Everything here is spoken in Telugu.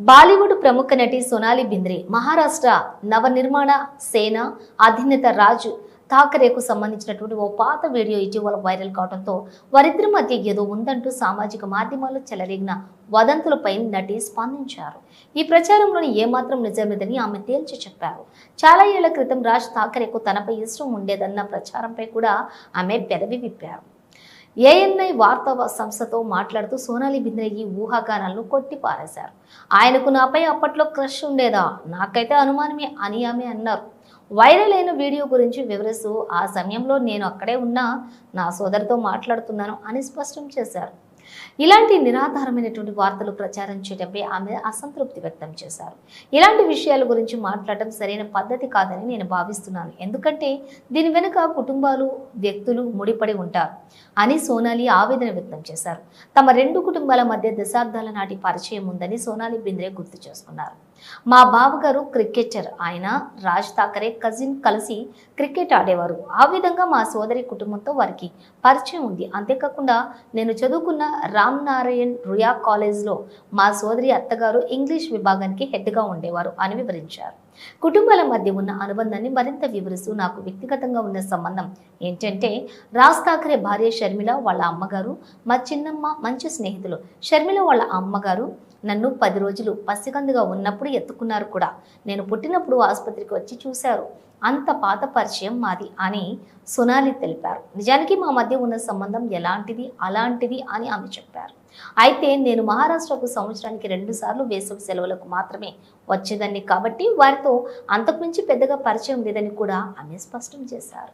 బాలీవుడ్ ప్రముఖ నటి సోనాలి బింద్రే మహారాష్ట్ర నవనిర్మాణ సేన అధినేత రాజు థాకరేకు సంబంధించినటువంటి ఓ పాత వీడియో ఇటీవల వైరల్ కావడంతో వారిద్దరి మధ్య ఏదో ఉందంటూ సామాజిక మాధ్యమాల్లో చెలరేగిన వదంతులపై నటి స్పందించారు. ఈ ప్రచారంలోని ఏమాత్రం నిజమేదని ఆమె తేల్చి చెప్పారు. చాలా ఏళ్ళ క్రితం రాజ్ థాకరేకు తనపై ఇష్టం ఉండేదన్న ప్రచారంపై కూడా ఆమె పెదవి విప్పారు. ఏఎన్ఐ వార్తా సంస్థతో మాట్లాడుతూ సోనాలి బింద్రే ఈ ఊహాగానాలను కొట్టిపారేశారు. ఆయనకు నాపై అప్పట్లో క్రష్ ఉండేదా? నాకైతే అనుమానమే అని ఆమె అన్నారు. వైరల్ అయిన వీడియో గురించి వివరిస్తూ ఆ సమయంలో నేను అక్కడే ఉన్నా నా సోదరితో మాట్లాడుతున్నాను అని స్పష్టం చేశారు. ఇలాంటి నిరాధారమైనటువంటి వార్తలు ప్రచారం చేయడంపై ఆమె అసంతృప్తి వ్యక్తం చేశారు. ఇలాంటి విషయాల గురించి మాట్లాడటం సరైన పద్ధతి కాదని నేను భావిస్తున్నాను. ఎందుకంటే దీని వెనుక కుటుంబాలు వ్యక్తులు ముడిపడి ఉంటారు అని సోనాలి ఆవేదన వ్యక్తం చేశారు. తమ రెండు కుటుంబాల మధ్య దశాబ్దాల నాటి పరిచయం ఉందని సోనాలి బింద్రే గుర్తు చేసుకున్నారు. మా బావగారు క్రికెటర్. ఆయన రాజ్ థాకరే కజిన్ కలిసి క్రికెట్ ఆడేవారు. ఆ విధంగా మా సోదరి కుటుంబంతో వారికి పరిచయం ఉంది. అంతేకాకుండా నేను చదువుకున్న రామ్ నారాయణ్ రుయా కాలేజ్లో మా సోదరి అత్తగారు ఇంగ్లీష్ విభాగానికి హెడ్గా ఉండేవారు అని వివరించారు. కుటుంబాల మధ్య ఉన్న అనుబంధాన్ని మరింత వివరిస్తూ నాకు వ్యక్తిగతంగా ఉన్న సంబంధం ఏంటంటే రాజ్ ఠాకరే భార్య షర్మిల వాళ్ళ అమ్మగారు మా చిన్నమ్మ మంచి స్నేహితులు. షర్మిల వాళ్ళ అమ్మగారు నన్ను పది రోజులు పసికందుగా ఉన్నప్పుడు ఎత్తుకున్నారు కూడా. నేను పుట్టినప్పుడు ఆసుపత్రికి వచ్చి చూశారు. అంత పాత పరిచయం మాది అని సొనాలి తెలిపారు. నిజానికి మా మధ్య ఉన్న సంబంధం ఎలాంటిది అలాంటిది అని ఆమె చెప్పారు. అయితే నేను మహారాష్ట్రకు సంవత్సరానికి రెండు సార్లు వేసవి సెలవులకు మాత్రమే వచ్చేదాన్ని కాబట్టి వారితో అంతకుమించి పెద్దగా పరిచయం లేదని కూడా ఆమె స్పష్టం చేశారు.